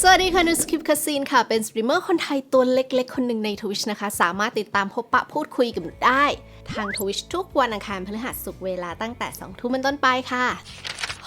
สวัสดีค่ะนุสคิปคาซีนค่ะ เป็นสตรีมเมอร์คนไทยตัวเล็กๆ คนหนึ่งในทวิชนะคะ สามารถติดตามพบปะพูดคุยกับหนูได้ ทางทวิชทุกวันอังคารพฤหัสสุกร์เวลาตั้งแต่2ทุ่มเป็นต้นไปค่ะ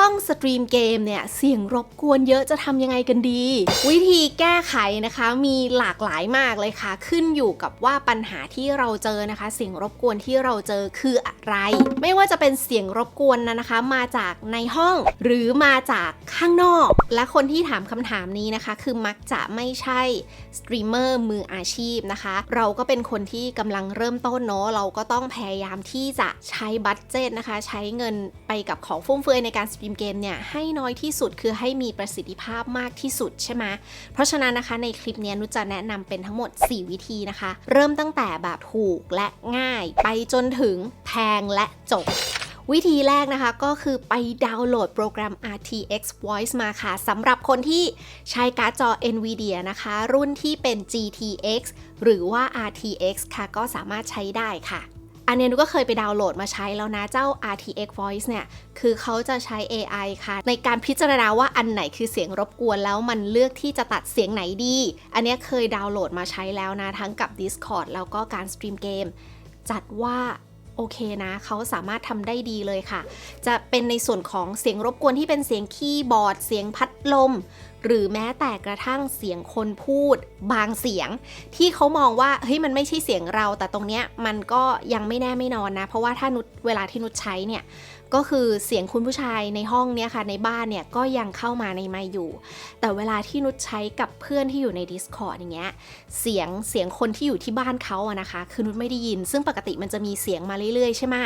ห้องสตรีมเกมเนี่ยเสียงรบกวนเยอะจะทำยังไงกันดี วิธีแก้ไขนะคะมีหลากหลายมากเลยค่ะ ขึ้นอยู่กับว่าปัญหาที่เราเจอนะคะ เสียงรบกวนที่เราเจอคืออะไร ไม่ว่าจะเป็นเสียงรบกวนนะนะคะ มาจากในห้องหรือมาจากข้างนอก และคนที่ถามคำถามนี้นะคะ คือมักจะไม่ใช่สตรีมเมอร์มืออาชีพนะคะ เราก็เป็นคนที่กำลังเริ่มต้นเนาะเราก็ต้องพยายามที่จะใช้บัตเจตนะคะ ใช้เงินไปกับของฟุ่มเฟือยในการสตรีมเกมเนี่ยให้น้อยที่สุดคือให้มีประสิทธิภาพมากที่สุดใช่ไหมเพราะฉะนั้นนะคะในคลิปนี้นุจะแนะนำเป็นทั้งหมด 4 วิธีนะคะ เริ่มตั้งแต่แบบถูกและง่าย ไปจนถึงแพงและจบวิธีแรกนะคะก็คือไปดาวน์โหลดโปรแกรม RTX Voice มาค่ะสำหรับคนที่ใช้การ์ดจอ NVIDIA นะคะ รุ่นที่เป็น GTX หรือว่า RTX ค่ะก็สามารถใช้ได้ค่ะ อันนี้หนุก็เคยไปดาวน์โหลดมาใช้แล้วนะเจ้า RTX Voice เนี่ย คือเขาจะใช้ AI ค่ะ ในการพิจารณาว่าอันไหนคือเสียงรบกวนแล้วมันเลือกที่จะตัดเสียงไหนดี อันนี้เคยดาวน์โหลดมาใช้แล้วนะ ทั้งกับ Discord แล้วก็การสตรีมเกมจัดว่า โอเคนะเขาสามารถทำได้ดีเลยค่ะ จะเป็นในส่วนของเสียงรบกวนที่เป็นเสียงคีย์บอร์ด เสียงพัดลม หรือแม้แต่กระทั่งเสียงคนพูด บางเสียง ที่เขามองว่าเฮ้ยมันไม่ใช่เสียงเรา แต่ตรงเนี้ยมันก็ยังไม่แน่ไม่นอนนะ เพราะว่าถ้านุชเวลาที่นุชใช้เนี่ย ก็คือเสียงคุณผู้ชายในห้องเนี้ยค่ะในบ้านเนี่ยก็ยังเข้ามาในไมอยู่ แต่เวลาที่นุชใช้กับเพื่อนที่อยู่ใน Discord อย่างเงี้ยเสียงเสียงคนที่อยู่ที่บ้านเขาอะนะคะ คือนุชไม่ได้ยิน ซึ่งปกติมันจะมีเสียงมาเรื่อยๆใช่ไหม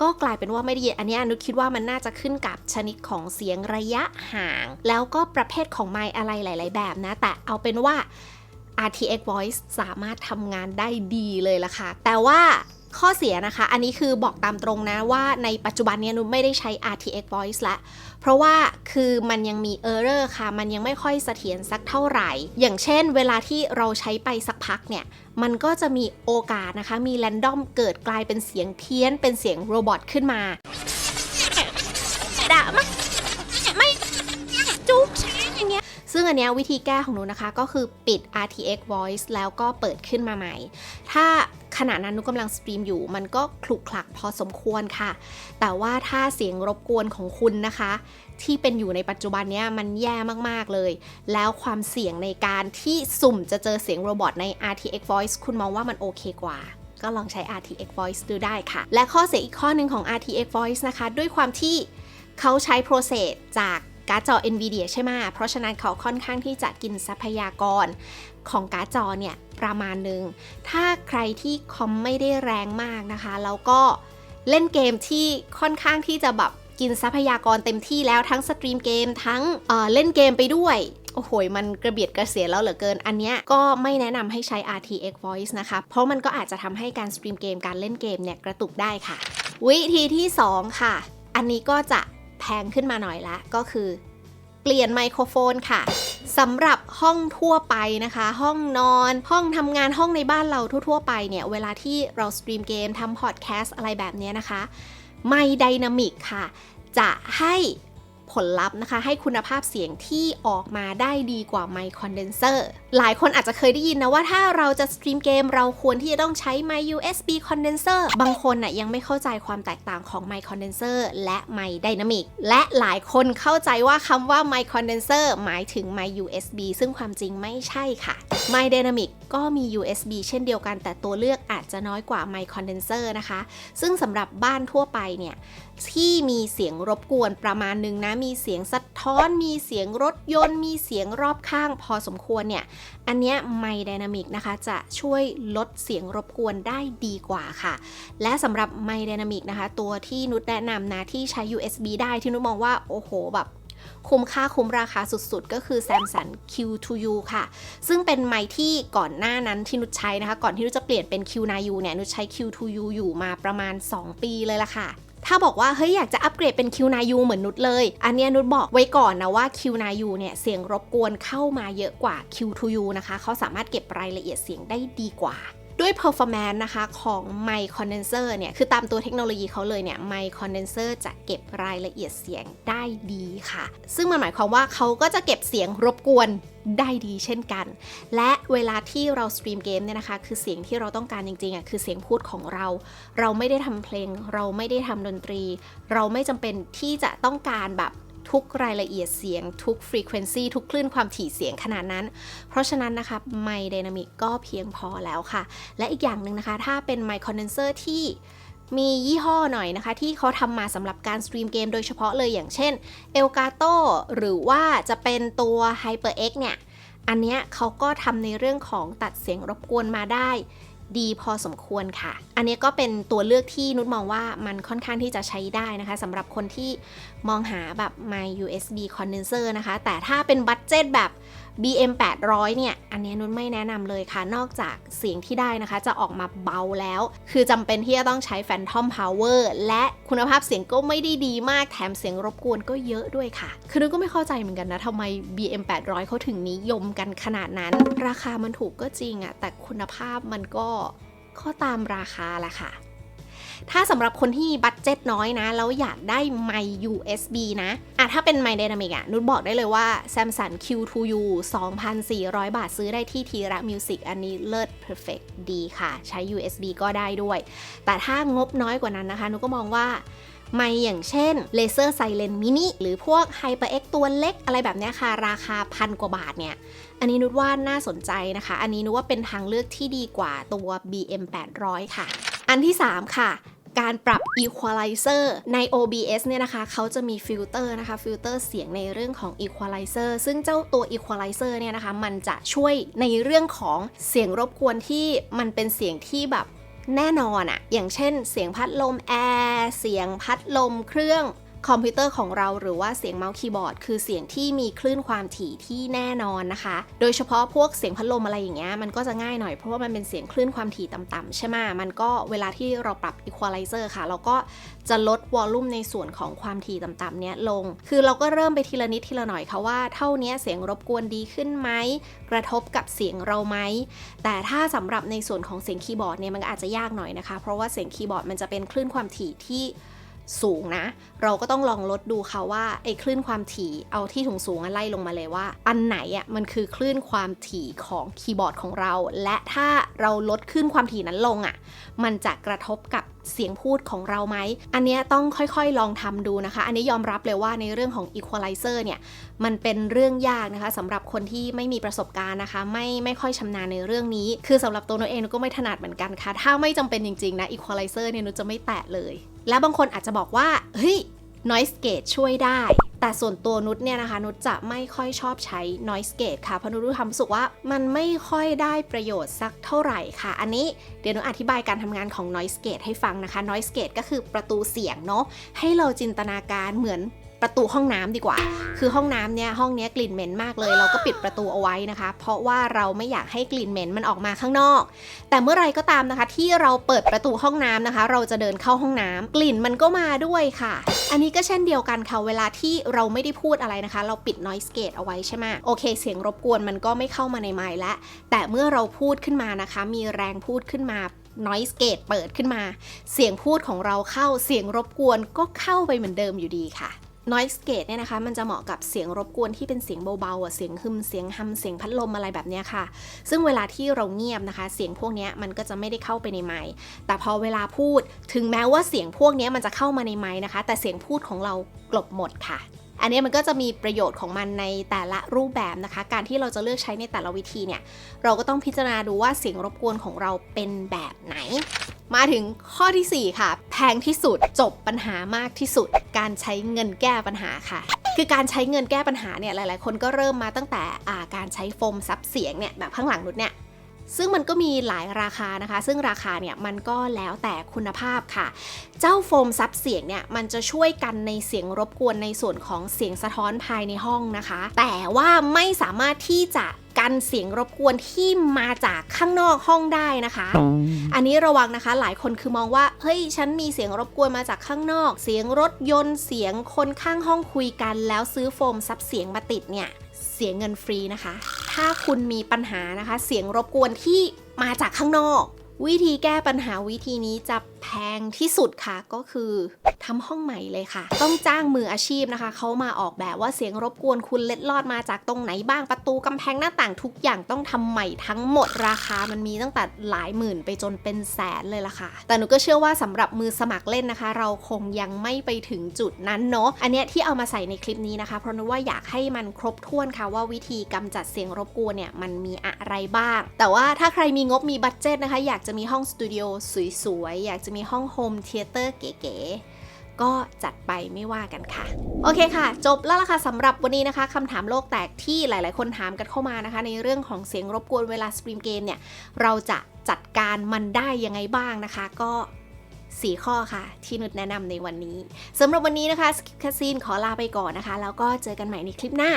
ก็กลายเป็นว่าไม่ได้ยินอันนี้นุชคิดว่ามันน่าจะขึ้นกับชนิดของเสียงระยะห่าง แล้วก็ประเภทของไมอะไรหลาย ๆ แบบนะ แต่เอาเป็นว่า RTX Voice สามารถทำงานได้ดีเลยล่ะค่ะ แต่ว่า ข้อเสียนะคะ อันนี้คือบอกตามตรงนะว่าในปัจจุบันเนี้ยนุชไม่ได้ใช้ RTX Voice ละ เพราะว่าคือมันยังมี Error ค่ะ มันยังไม่ค่อยเสถียรสักเท่าไหร่ อย่างเช่น เวลาที่เราใช้ไปสักพักเนี่ย มันก็จะมีโอกาสนะคะ มีแรนดอมเกิดกลายเป็นเสียงเพี้ยน เป็นเสียงโรบอทขึ้นมาด่ามาไม่จุ๊บแชงอย่างเงี้ยซึ่งอันเนี้ยวิธีแก้ของหนูนะคะก็คือปิด RTX Voice แล้วก็เปิดขึ้นมาใหม่ ถ้า ขณะนั้นนุกกำลังสตรีมอยู่ มันก็คลุกคลักพอสมควรค่ะ แต่ว่าถ้าเสียงรบกวนของคุณนะคะ ที่เป็นอยู่ในปัจจุบันเนี้ยมันแย่มาก ๆ เลย แล้วความเสี่ยงในการที่สุ่มจะเจอเสียงโรบอทใน RTX Voice คุณมองว่ามันโอเคกว่าก็ลองใช้ RTX Voice ดูได้ค่ะ และข้อเสียอีกข้อหนึ่งของ RTX Voice นะคะ ด้วยความที่เขาใช้ process จาก การ์ดจอ NVIDIA ใช่ไหมเพราะฉะนั้นเขาค่อนข้างที่จะกินทรัพยากรของการ์ดจอเนี่ยประมาณหนึ่ง ถ้าใครที่คอมไม่ได้แรงมากนะคะ แล้วก็เล่นเกมที่ค่อนข้างที่จะแบบกินทรัพยากรเต็มที่แล้วทั้งสตรีมเกมทั้งเเล่นเกมไปด้วยโอ้โห มันกระเบียดกระเสียแล้วเหลือเกิน อันเนี้ยก็ไม่แนะนำให้ใช้ RTX Voice นะคะ เพราะมันก็อาจจะทำให้การสตรีมเกม การเล่นเกมเนี่ยกระตุกได้ค่ะ วิธีที่ 2 ค่ะ อันนี้ก็จะ แพงขึ้นมาหน่อยละ ก็คือ เปลี่ยนไมโครโฟนค่ะสำหรับห้องทั่วไปนะคะ ห้องนอน ห้องทำงานห้องในบ้านเราทั่ว ๆ ไปเนี่ย เวลาที่เราสตรีมเกมทำพอดแคสต์อะไรแบบนี้นะคะ ไมไดนามิกค่ะ จะให้ ผลลัพธ์นะคะ ให้คุณภาพเสียงที่ออกมาได้ดีกว่าไมค์คอนเดนเซอร์หลายคนอาจจะเคยได้ยินนะว่าถ้าเราจะสตรีมเกมเราควรที่จะต้องใช้ไมค์ USB condenser บางคนน่ะยังไม่เข้าใจความแตกต่างของไมค์คอนเดนเซอร์และไมค์ไดนามิกและหลายคนเข้าใจว่าคำว่าไมค์คอนเดนเซอร์หมายถึงไมค์ USB ซึ่งความจริงไม่ใช่ค่ะไมค์ไดนามิกก็มี USB เช่นเดียวกัน แต่ตัวเลือกอาจจะน้อยกว่าไมค์คอนเดนเซอร์นะคะ ซึ่งสำหรับบ้านทั่วไปเนี่ยที่มีเสียงรบกวนประมาณนึงนะมีเสียงสะท้อน มีเสียงรถยนต์ มีเสียงรอบข้างพอสมควรเนี่ย อันเนี้ยไมค์ไดนามิกนะคะจะช่วยลดเสียงรบกวนได้ดีกว่าค่ะ และสำหรับไมค์ไดนามิกนะคะ ตัวที่นุชแนะนำนะที่ใช้ USB ได้ที่นุชมองว่า โอ้โหแบบคุ้มค่าคุ้มราคาสุดๆ ก็คือ Samsung Q2U ค่ะ ซึ่งเป็นไมค์ที่ก่อนหน้านั้นที่นุชใช้นะคะ ก่อนที่นุชจะเปลี่ยนเป็น Q9U เนี่ยนุชใช้ Q2U อยู่มาประมาณ 2 ปีเลยล่ะค่ะ ถ้าบอกว่าเฮ้ยอยากจะอัปเกรดเป็น Q9U เหมือนนุชเลย อันเนี้ยนุชบอกไว้ก่อนนะว่า Q9U เนี่ยเสียงรบกวนเข้ามาเยอะกว่า Q2U นะคะเขาสามารถเก็บรายละเอียดเสียงได้ดีกว่าด้วย performance นะคะของไมค์คอนเดนเซอร์เนี่ย คือตามตัวเทคโนโลยีเขาเลยเนี่ยไมค์คอนเดนเซอร์จะเก็บรายละเอียดเสียงได้ดีค่ะ ซึ่งมันหมายความว่าเขาก็จะเก็บเสียงรบกวน ได้ดีเช่นกัน และเวลาที่เราสตรีมเกมเนี่ยนะคะ คือเสียงที่เราต้องการจริงๆอะคือเสียงพูดของเรา เราไม่ได้ทำเพลง เราไม่ได้ทำดนตรี เราไม่จำเป็นที่จะต้องการแบบทุกรายละเอียดเสียง ทุกฟรีเควนซีทุกคลื่นความถี่เสียงขนาดนั้น เพราะฉะนั้นนะคะไมค์ไดนามิกก็เพียงพอแล้วค่ะ และอีกอย่างหนึ่งนะคะ ถ้าเป็นไมค์คอนเดนเซอร์ที่ มียี่ห้อหน่อยนะคะ ที่เขาทำมาสำหรับการสตรีมเกมโดยเฉพาะเลยอย่างเช่น Elgato หรือว่าจะเป็นตัว HyperX เนี่ย อันเนี้ยเขาก็ทำในเรื่องของตัดเสียงรบกวนมาได้ ดีพอสมควรค่ะ อันนี้ก็เป็นตัวเลือกที่นุชมองว่ามันค่อนข้างที่จะใช้ได้นะคะสำหรับคนที่มองหาแบบ My USB condenser นะคะ แต่ถ้าเป็นบัตเจ็ตแบบ BM 800 เนี่ย อันนี้นุชไม่แนะนำเลยค่ะ นอกจากเสียงที่ได้นะคะ จะออกมาเบาแล้ว คือจำเป็นที่จะต้องใช้ Phantom Power และคุณภาพเสียงก็ไม่ได้ดีมาก แถมเสียงรบกวนก็เยอะด้วยค่ะ คือนุชก็ไม่เข้าใจเหมือนกันนะทำไม BM 800เขาถึงนิยมกันขนาดนั้น ราคามันถูกก็จริงอะแต่คุณภาพมันก็ก็ตามราคาแหละค่ะ ถ้าสำหรับคนที่บัตเจ็ตน้อยนะ แล้วอยากได้ไมค์ USB นะอะถ้าเป็นไมค์ Dynamic อะนุชบอกได้เลยว่า Samsung Q2U 2,400 บาทซื้อได้ที่ทีระมิวสิกอันนี้เลิศ perfect ดีค่ะ ใช้ USB ก็ได้ด้วย แต่ถ้างบน้อยกว่านั้นนะคะนุชก็มองว่าไมค์อย่างเช่น Laser Silent Mini หรือพวก HyperX ตัวเล็กอะไรแบบนี้ค่ะ ราคาพันกว่าบาทเนี่ย อันนี้นุชว่าน่าสนใจนะคะ อันนี้นุชว่าเป็นทางเลือกที่ดีกว่าตัว BM 800 ค่ะ อันที่ 3 ค่ะการปรับ Equalizer ใน OBS เนี่ยนะคะ เขาจะมีฟิลเตอร์นะคะ ฟิลเตอร์เสียงในเรื่องของ Equalizer ซึ่งเจ้าตัว Equalizer เนี่ยนะคะ มันจะช่วยในเรื่องของเสียงรบกวนที่มันเป็นเสียงที่แบบแน่นอนอะอย่างเช่นเสียงพัดลมแอร์ เสียงพัดลมเครื่อง คอมพิวเตอร์ของเราหรือว่าเสียงเมาส์คีย์บอร์ด คือเสียงที่มีคลื่นความถี่ที่แน่นอนนะคะ โดยเฉพาะพวกเสียงพัดลมอะไรอย่างเงี้ยมันก็จะง่ายหน่อยเพราะว่ามันเป็นเสียงคลื่นความถี่ต่ำๆใช่ไหมมันก็เวลาที่เราปรับ equalizer ค่ะ เราก็จะลดวอลลุ่มในส่วนของความถี่ต่ำๆเนี้ยลง คือเราก็เริ่มไปทีละนิดทีละหน่อยค่ะว่าเท่านี้เสียงรบกวนดีขึ้นไหมกระทบกับเสียงเราไหมแต่ถ้าสำหรับในส่วนของเสียงคีย์บอร์ดเนี่ยมันอาจจะยากหน่อยนะคะ เพราะว่าเสียงคีย์บอร์ดมันจะเป็นคลื่นความถี่ที่ สูงนะ เราก็ต้องลองลดดูค่ะว่าไอ้คลื่นความถี่เอาที่ถุงสูงไล่ลงมาเลยว่า อันไหนอะมันคือคลื่นความถี่ของคีย์บอร์ดของเรา และถ้าเราลดคลื่นความถี่นั้นลงอะมันจะกระทบกับเสียงพูดของเราไหม อันนี้ต้องค่อยๆลองทำดูนะคะ อันนี้ยอมรับเลยว่าในเรื่องของ equalizer เนี่ย มันเป็นเรื่องยากนะคะสำหรับคนที่ไม่มีประสบการณ์นะคะ ไม่ไม่ค่อยชำนาญในเรื่องนี้ คือสำหรับตัวหนูเองหนูก็ไม่ถนัดเหมือนกันค่ะ ถ้าไม่จำเป็นจริงๆนะ equalizer เนี่ยหนูจะไม่แตะเลย แล้วบางคนอาจจะบอกว่า เฮ้ย noise gate ช่วยได้ แต่ส่วนตัวนุชเนี่ยนะคะ นุชจะไม่ค่อยชอบใช้ noise gate ค่ะ เพราะนุชรู้ทำรู้สึกว่ามันไม่ค่อยได้ประโยชน์สักเท่าไหร่ค่ะ อันนี้เดี๋ยวนุชอธิบายการทำงานของ noise gate ให้ฟังนะคะ noise gate ก็คือประตูเสียงเนาะ ให้เราจินตนาการเหมือน ประตูห้องน้ำดีกว่า คือห้องน้ำเนี่ยห้องเนี้ยกลิ่นเหม็นมากเลย เราก็ปิดประตูเอาไว้นะคะ เพราะว่าเราไม่อยากให้กลิ่นเหม็นมันออกมาข้างนอก แต่เมื่อไรก็ตามนะคะ ที่เราเปิดประตูห้องน้ำนะคะ เราจะเดินเข้าห้องน้ำกลิ่นมันก็มาด้วยค่ะ อันนี้ก็เช่นเดียวกันค่ะเวลาที่เราไม่ได้พูดอะไรนะคะ เราปิด noise gate เอาไว้ใช่ไหมโอเค เสียงรบกวนมันก็ไม่เข้ามาในไมค์แล้วแต่เมื่อเราพูดขึ้นมานะคะ มีแรงพูดขึ้นมา noise gate เปิดขึ้นมา เสียงพูดของเราเข้าเสียงรบกวนก็เข้าไปเหมือนเดิมอยู่ดีค่ะ noise gate เนี่ยนะคะ มันจะเหมาะกับเสียงรบกวนที่เป็นเสียงเบาๆอะเสียงฮึมเสียงฮัมเสียงพัดลมอะไรแบบนี้ค่ะ ซึ่งเวลาที่เราเงียบนะคะ เสียงพวกนี้มันก็จะไม่ได้เข้าไปในไมค์แต่พอเวลาพูดถึงแม้ว่าเสียงพวกนี้มันจะเข้ามาในไมค์นะคะ แต่เสียงพูดของเรากลบหมดค่ะอันนี้มันก็จะมีประโยชน์ของมันในแต่ละรูปแบบนะคะ การที่เราจะเลือกใช้ในแต่ละวิธีเนี่ย เราก็ต้องพิจารณาดูว่าเสียงรบกวนของเราเป็นแบบไหน มาถึงข้อทีสี่ 4 ค่ะ แพงที่สุดจบปัญหามากที่สุด การใช้เงินแก้ปัญหาค่ะคือการใช้เงินแก้ปัญหาเนี่ยหลาย ๆ คนก็เริ่มมาตั้งแต่การใช้โฟมซับเสียงเนี่ยแบบข้างหลังนุชเนี่ยซึ่งมันก็มีหลายราคานะคะ ซึ่งราคาเนี่ยมันก็แล้วแต่คุณภาพค่ะ เจ้าโฟมซับเสียงเนี่ยมันจะช่วยกันในเสียงรบกวนในส่วนของเสียงสะท้อนภายในห้องนะคะ แต่ว่าไม่สามารถที่จะ กันเสียงรบกวนที่มาจากข้างนอกห้องได้นะคะ อันนี้ระวังนะคะ หลายคนคือมองว่าเฮ้ยฉันมีเสียงรบกวนมาจากข้างนอก เสียงรถยนต์เสียงคนข้างห้องคุยกัน แล้วซื้อโฟมซับเสียงมาติดเนี่ยเสียเงินฟรีนะคะ ถ้าคุณมีปัญหานะคะ เสียงรบกวนที่มาจากข้างนอก วิธีแก้ปัญหาวิธีนี้จะแพงที่สุดค่ะก็คือ ทำห้องใหม่เลยค่ะ ต้องจ้างมืออาชีพนะคะ เขามาออกแบบว่าเสียงรบกวนคุณเล็ดลอดมาจากตรงไหนบ้างประตูกำแพงหน้าต่างทุกอย่างต้องทำใหม่ทั้งหมดราคามันมีตั้งแต่หลายหมื่นไปจนเป็นแสนเลยล่ะค่ะ แต่หนูก็เชื่อว่าสำหรับมือสมัครเล่นนะคะ เราคงยังไม่ไปถึงจุดนั้นเนาะอันเนี้ยที่เอามาใส่ในคลิปนี้นะคะ เพราะนึกว่าอยากให้มันครบถ้วนค่ะว่าวิธีกำจัดเสียงรบกวนเนี่ยมันมีอะไรบ้าง แต่ว่าถ้าใครมีงบมีบัตเจตนะคะ อยากจะมีห้องสตูดิโอสวยๆ อยากจะมีห้องโฮมเทเตอร์เก๋ๆ ก็จัดไปไม่ว่ากันค่ะ โอเคค่ะ จบแล้วล่ะค่ะสำหรับวันนี้นะคะคำถามโลกแตกที่หลาย ๆ คนถามกันเข้ามานะคะ ในเรื่องของเสียงรบกวนเวลาสตรีมเกมเนี่ยเราจะจัดการมันได้ยังไงบ้างนะคะ ก็4ข้อค่ะ ที่นุชแนะนำในวันนี้สำหรับวันนี้นะคะสกิปคาซีนขอลาไปก่อนนะคะ แล้วก็เจอกันใหม่ในคลิปหน้า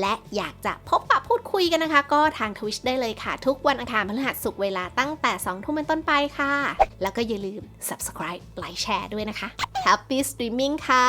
และอยากจะพบปะพูดคุยกันนะคะ ก็ทาง Twitch ได้เลยค่ะ ทุกวันอังคารพฤหัสศุกร์เวลาตั้งแต่2ทุ่มเป็นต้นไปค่ะ แล้วก็อย่าลืม subscribe ไลค์แชร์ด้วยนะคะ Happy Streaming ค่ะ